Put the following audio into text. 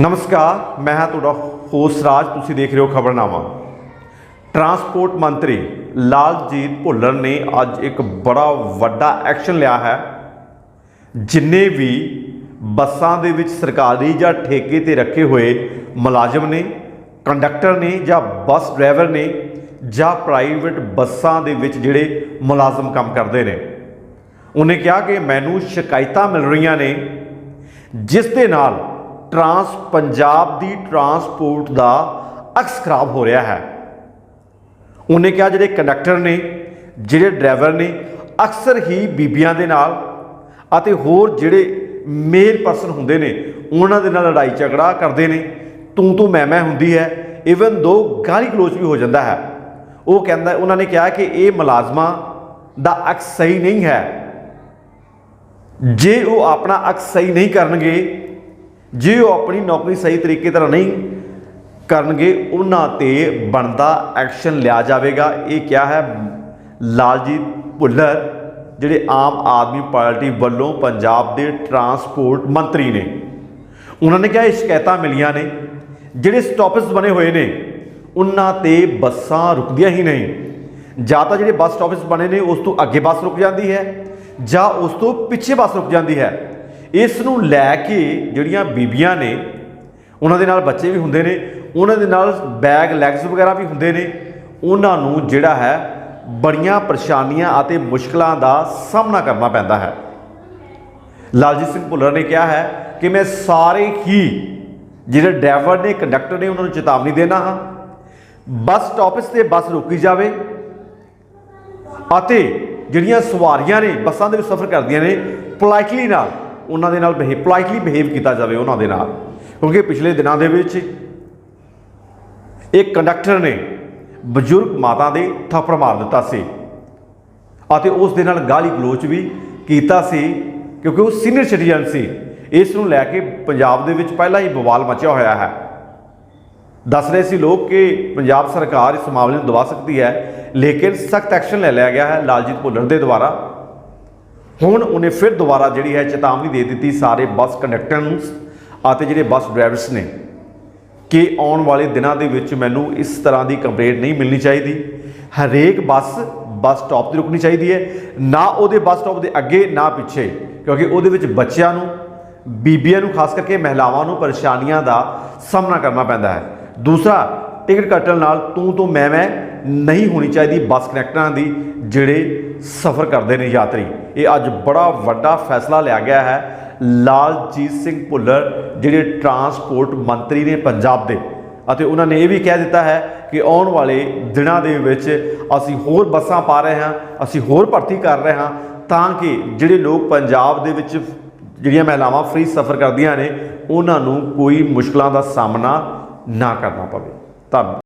ਨਮਸਕਾਰ, ਮੈਂ ਹਾਂ ਤੁਹਾਡਾ ਹੋਸਟ ਰਾਜ, ਤੁਸੀਂ ਦੇਖ ਰਹੇ ਹੋ ਖਬਰਨਾਮਾ। ਟਰਾਂਸਪੋਰਟ ਮੰਤਰੀ ਲਾਲਜੀਤ ਭੁੱਲਰ ਨੇ ਅੱਜ ਇੱਕ ਬੜਾ ਵੱਡਾ ਐਕਸ਼ਨ ਲਿਆ ਹੈ। ਜਿੰਨੇ ਵੀ ਬੱਸਾਂ ਦੇ ਵਿੱਚ ਸਰਕਾਰੀ ਜਾਂ ਠੇਕੇ ਤੇ ਰੱਖੇ ਹੋਏ ਮੁਲਾਜ਼ਮ ਨੇ, ਕੰਡਕਟਰ ਨੇ ਜਾਂ ਬੱਸ ਡਰਾਈਵਰ ਨੇ ਜਾਂ ਪ੍ਰਾਈਵੇਟ ਬੱਸਾਂ ਦੇ ਵਿੱਚ ਜਿਹੜੇ ਮੁਲਾਜ਼ਮ ਕੰਮ ਕਰਦੇ ਨੇ, ਉਹਨੇ ਕਿਹਾ ਕਿ ਮੈਨੂੰ ਸ਼ਿਕਾਇਤਾਂ ਮਿਲ ਰਹੀਆਂ ਨੇ, ਜਿਸ ਦੇ ਨਾਲ ਟਰਾਂਸ ਪੰਜਾਬ ਦੀ ਟਰਾਂਸਪੋਰਟ ਦਾ ਅਕਸ ਖਰਾਬ ਹੋ ਰਿਹਾ ਹੈ। ਉਹਨੇ ਕਿਹਾ ਜਿਹੜੇ ਕੰਡਕਟਰ ਨੇ, ਜਿਹੜੇ ਡਰਾਈਵਰ ਨੇ, ਅਕਸਰ ਹੀ ਬੀਬੀਆਂ ਦੇ ਨਾਲ ਅਤੇ ਹੋਰ ਜਿਹੜੇ ਮੇਲ ਪਰਸਨ ਹੁੰਦੇ ਨੇ, ਉਹਨਾਂ ਦੇ ਨਾਲ ਲੜਾਈ ਝਗੜਾ ਕਰਦੇ ਨੇ। ਤੂੰ ਤੂੰ ਮੈਂ ਮੈਂ ਹੁੰਦੀ ਹੈ। ਇਵਨ ਦੋ ਗਾਲੀ ਗਲੋਚ ਵੀ ਹੋ ਜਾਂਦਾ ਹੈ। ਉਹ ਕਹਿੰਦਾ, ਉਹਨਾਂ ਨੇ ਕਿਹਾ ਕਿ ਇਹ ਮੁਲਾਜ਼ਮਾਂ ਦਾ ਅਕਸ ਸਹੀ ਨਹੀਂ ਹੈ। ਜੇ ਉਹ ਆਪਣਾ ਅਕਸ ਸਹੀ ਨਹੀਂ ਕਰਨਗੇ ਜੇ ਉਹ ਆਪਣੀ ਨੌਕਰੀ ਸਹੀ ਤਰੀਕੇ ਤਰ੍ਹਾਂ ਨਹੀਂ ਕਰਨਗੇ, ਉਹਨਾਂ ਤੇ ਬਣਦਾ ਐਕਸ਼ਨ ਲਿਆ ਜਾਵੇਗਾ। ਇਹ ਕਿਹਾ ਹੈ ਲਾਲਜੀਤ ਭੁੱਲਰ, ਜਿਹੜੇ ਆਮ ਆਦਮੀ ਪਾਰਟੀ ਵੱਲੋਂ ਪੰਜਾਬ ਦੇ ਟਰਾਂਸਪੋਰਟ ਮੰਤਰੀ ਨੇ। ਉਹਨਾਂ ਨੇ ਕਿਹਾ ਇਹ ਸ਼ਿਕਾਇਤਾਂ ਮਿਲੀਆਂ ਨੇ, ਜਿਹੜੇ ਸਟਾਪਸ ਬਣੇ ਹੋਏ ਨੇ, ਉਹਨਾਂ ਤੇ ਬੱਸਾਂ ਰੁਕਦੀਆਂ ਹੀ ਨਹੀਂ। ਜਾਂ ਤਾਂ ਜਿਹੜੇ ਬੱਸ ਸਟਾਪਸ ਬਣੇ ਨੇ, ਉਸ ਤੋਂ ਅੱਗੇ ਬੱਸ ਰੁਕ ਜਾਂਦੀ ਹੈ, ਜਾਂ ਉਸ ਤੋਂ ਪਿੱਛੇ ਬੱਸ ਰੁਕ ਜਾਂਦੀ ਹੈ। ਇਸ ਨੂੰ ਲੈ ਕੇ ਜਿਹੜੀਆਂ ਬੀਬੀਆਂ ਨੇ, ਉਹਨਾਂ ਦੇ ਨਾਲ ਬੱਚੇ ਵੀ ਹੁੰਦੇ ਨੇ, ਉਹਨਾਂ ਦੇ ਨਾਲ ਬੈਗ ਲੈਗਸ ਵਗੈਰਾ ਵੀ ਹੁੰਦੇ ਨੇ, ਉਹਨਾਂ ਨੂੰ ਜਿਹੜਾ ਹੈ ਬੜੀਆਂ ਪਰੇਸ਼ਾਨੀਆਂ ਅਤੇ ਮੁਸ਼ਕਲਾਂ ਦਾ ਸਾਹਮਣਾ ਕਰਨਾ ਪੈਂਦਾ ਹੈ। ਲਾਲਜੀਤ ਸਿੰਘ ਭੁੱਲਰ ਨੇ ਕਿਹਾ ਹੈ ਕਿ ਮੈਂ ਸਾਰੇ ਹੀ ਜਿਹੜੇ ਡਰਾਈਵਰ ਨੇ, ਕੰਡਕਟਰ ਨੇ, ਉਹਨਾਂ ਨੂੰ ਚੇਤਾਵਨੀ ਦੇਣਾ ਹਾਂ। ਬੱਸ ਸਟਾਪਸ ਤੇ ਬੱਸ ਰੋਕੀ ਜਾਵੇ ਅਤੇ ਜਿਹੜੀਆਂ ਸਵਾਰੀਆਂ ਨੇ, ਬੱਸਾਂ ਦੇ ਵਿੱਚ ਸਫ਼ਰ ਕਰਦੀਆਂ ਨੇ ਪੋਲਾਈਟਲੀ ਨਾਲ ਉਹਨਾਂ ਦੇ ਨਾਲ ਬਿਹੇਵ ਪੋਲਾਈਟਲੀ ਬਿਹੇਵ ਕੀਤਾ ਜਾਵੇ ਉਹਨਾਂ ਦੇ ਨਾਲ। ਕਿਉਂਕਿ ਪਿਛਲੇ ਦਿਨਾਂ ਦੇ ਵਿੱਚ ਇੱਕ ਕੰਡਕਟਰ ਨੇ ਬਜ਼ੁਰਗ ਮਾਤਾ ਦੇ ਥੱਪੜ ਮਾਰ ਦਿੱਤਾ ਸੀ ਅਤੇ ਉਸ ਦੇ ਨਾਲ ਗਾਲੀ ਗਲੋਚ ਵੀ ਕੀਤਾ ਸੀ, ਕਿਉਂਕਿ ਉਹ ਸੀਨੀਅਰ ਸਿਟੀਜ਼ਨ ਸੀ। ਇਸ ਨੂੰ ਲੈ ਕੇ ਪੰਜਾਬ ਦੇ ਵਿੱਚ ਪਹਿਲਾਂ ਹੀ ਬਵਾਲ ਮਚਿਆ ਹੋਇਆ ਹੈ। ਦੱਸ ਰਹੇ ਸੀ ਲੋਕ ਕਿ ਪੰਜਾਬ ਸਰਕਾਰ ਇਸ ਮਾਮਲੇ ਨੂੰ ਦਬਾ ਸਕਦੀ ਹੈ, ਲੇਕਿਨ ਸਖਤ ਐਕਸ਼ਨ ਲੈ ਲਿਆ ਗਿਆ ਹੈ ਲਾਲਜੀਤ ਭੁੱਲਰ ਦੇ ਦੁਆਰਾ। ਹੁਣ ਉਹਨੇ ਫਿਰ ਦੁਬਾਰਾ ਜਿਹੜੀ ਹੈ ਚੇਤਾਵਨੀ ਦੇ ਦਿੱਤੀ ਸਾਰੇ ਬੱਸ ਕੰਡਕਟਰ ਨੂੰ ਅਤੇ ਜਿਹੜੇ ਬੱਸ ਡਰਾਈਵਰਸ ਨੇ ਕਿ ਆਉਣ ਵਾਲੇ ਦਿਨਾਂ ਦੇ ਵਿੱਚ ਮੈਨੂੰ ਇਸ ਤਰ੍ਹਾਂ ਦੀ ਕੰਪਲੇਂਟ ਨਹੀਂ ਮਿਲਣੀ ਚਾਹੀਦੀ। ਹਰੇਕ ਬੱਸ ਬੱਸ ਸਟਾਪ ਤੇ ਰੁਕਣੀ ਚਾਹੀਦੀ ਹੈ। ਨਾ ਉਹਦੇ ਬੱਸ ਸਟਾਪ ਦੇ ਅੱਗੇ, ਨਾ ਪਿੱਛੇ। ਕਿਉਂਕਿ ਉਹਦੇ ਵਿੱਚ ਬੱਚਿਆਂ ਨੂੰ, ਬੀਬੀਆਂ ਨੂੰ, ਖਾਸ ਕਰਕੇ ਮਹਿਲਾਵਾਂ ਨੂੰ ਪਰੇਸ਼ਾਨੀਆਂ ਦਾ ਸਾਹਮਣਾ ਕਰਨਾ ਪੈਂਦਾ ਹੈ। ਦੂਸਰਾ, ਟਿਕਟ ਕੱਟਣ ਨਾਲ ਤੂੰ ਤੋਂ ਮੈਂ ਮੈਂ ਨਹੀਂ ਹੋਣੀ ਚਾਹੀਦੀ ਬੱਸ ਕਨੈਕਟਰਾਂ ਦੀ, ਜਿਹੜੇ ਸਫ਼ਰ ਕਰਦੇ ਨੇ ਯਾਤਰੀ। ਇਹ ਅੱਜ ਬੜਾ ਵੱਡਾ ਫੈਸਲਾ ਲਿਆ ਗਿਆ ਹੈ ਲਾਲਜੀਤ ਸਿੰਘ ਭੁੱਲਰ, ਜਿਹੜੇ ਟਰਾਂਸਪੋਰਟ ਮੰਤਰੀ ਨੇ ਪੰਜਾਬ ਦੇ। ਅਤੇ ਉਹਨਾਂ ਨੇ ਇਹ ਵੀ ਕਹਿ ਦਿੱਤਾ ਹੈ ਕਿ ਆਉਣ ਵਾਲੇ ਦਿਨਾਂ ਦੇ ਵਿੱਚ ਅਸੀਂ ਹੋਰ ਬੱਸਾਂ ਪਾ ਰਹੇ ਹਾਂ, ਅਸੀਂ ਹੋਰ ਭਰਤੀ ਕਰ ਰਹੇ ਹਾਂ ਤਾਂ ਕਿ ਜਿਹੜੇ ਲੋਕ ਪੰਜਾਬ ਦੇ ਵਿੱਚ ਜਿਹੜੀਆਂ ਮਹਿਲਾਵਾਂ ਫ੍ਰੀ ਸਫ਼ਰ ਕਰਦੀਆਂ ਨੇ, ਉਹਨਾਂ ਨੂੰ ਕੋਈ ਮੁਸ਼ਕਲਾਂ ਦਾ ਸਾਹਮਣਾ ਨਾ ਕਰਨਾ ਪਵੇ। ਧੰਨਵਾਦ